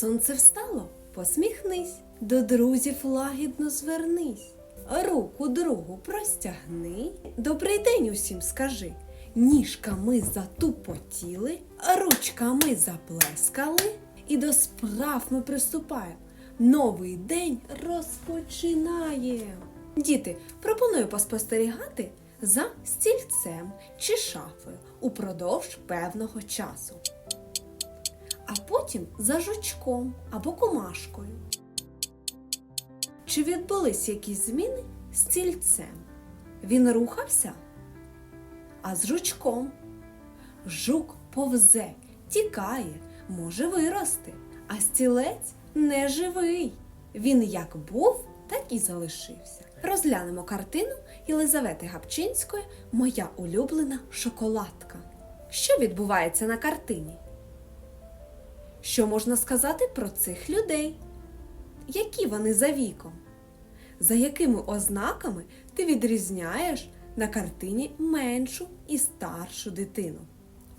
Сонце встало, посміхнись, до друзів лагідно звернись, руку другу простягни, добрий день усім скажи. Ніжками затупотіли, ручками заплескали, і до справ ми приступаємо. Новий день розпочинаємо. Діти, пропоную поспостерігати за стільцем чи шафою упродовж певного часу а потім за жучком або комашкою. Чи відбулись якісь зміни з стільцем? Він рухався? А з жучком? Жук повзе, тікає, може вирости, а стілець не живий. Він як був, так і залишився. Розглянемо картину Єлизавети Гапчинської Моя улюблена шоколадка. Що відбувається на картині? Що можна сказати про цих людей? Які вони за віком? За якими ознаками ти відрізняєш на картині меншу і старшу дитину?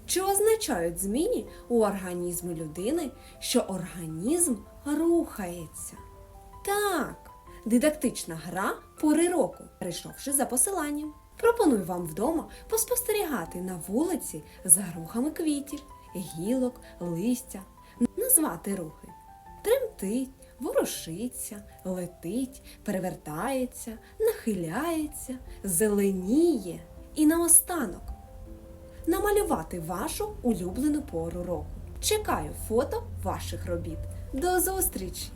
Чи означають зміни у організмі людини, що організм рухається? Так, дидактична гра пори року, перейшовши за посиланням. Пропоную вам вдома поспостерігати на вулиці за рухами квітів, гілок, листя, назвати рухи. Тремтить, ворушиться, летить, перевертається, нахиляється, зеленіє і наостанок намалювати вашу улюблену пору року. Чекаю фото ваших робіт. До зустрічі!